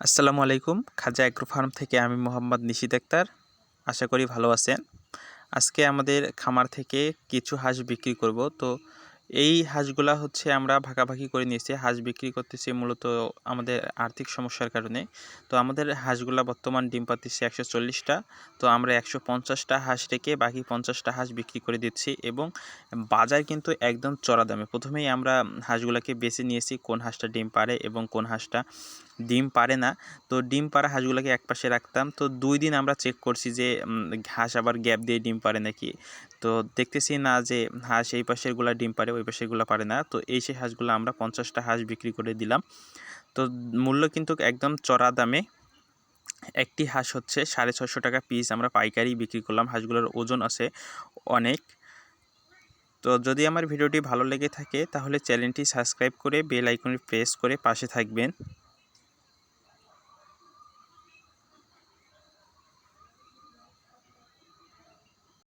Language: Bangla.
আসসালামু আলাইকুম। খাজা অ্যাগ্রো ফার্ম থেকে আমি মোহাম্মদ নিশিদ আক্তার। আশা করি ভালো আছেন। আজকে আমাদের খামার থেকে কিছু হাঁস বিক্রি করব। তো এই হাঁসগুলা হচ্ছে আমরা ভাগাভাগি করে নিয়েছি, হাঁস বিক্রি করতেছি মূলত আমাদের আর্থিক সমস্যার কারণে। তো আমাদের হাঁসগুলা বর্তমান ডিম পাতিছে একশো চল্লিশটা, তো আমরা একশো পঞ্চাশটা হাঁস রেখে বাকি পঞ্চাশটা হাঁস বিক্রি করে দিচ্ছি এবং বাজার কিন্তু একদম চড়া দামে। প্রথমেই আমরা হাঁসগুলাকে বেছে নিয়েছি কোন হাঁসটা ডিম পারে এবং কোন হাঁসটা ডিম পারে না। তো ডিম পাড়া হাঁসগুলোকে এক পাশে রাখতাম, তো দুই দিন আমরা চেক করছি যে হাঁস আবার গ্যাপ দিয়ে ডিম পারে নাকি। তো দেখতেছি না যে হাঁস এই পাশেরগুলা ডিম পারে ওই পাশেরগুলো পারে না। তো এই সেই হাঁসগুলো আমরা পঞ্চাশটা হাঁস বিক্রি করে দিলাম। তো মূল্য কিন্তু একদম চড়া দামে। একটি হাঁস হচ্ছে সাড়ে ছশো টাকা পিস আমরা পাইকারি বিক্রি করলাম। হাঁসগুলোর ওজন আছে অনেক। তো যদি আমার ভিডিওটি ভালো লেগে থাকে তাহলে চ্যানেলটি সাবস্ক্রাইব করে বেল আইকনে প্রেস করে পাশে থাকবেন।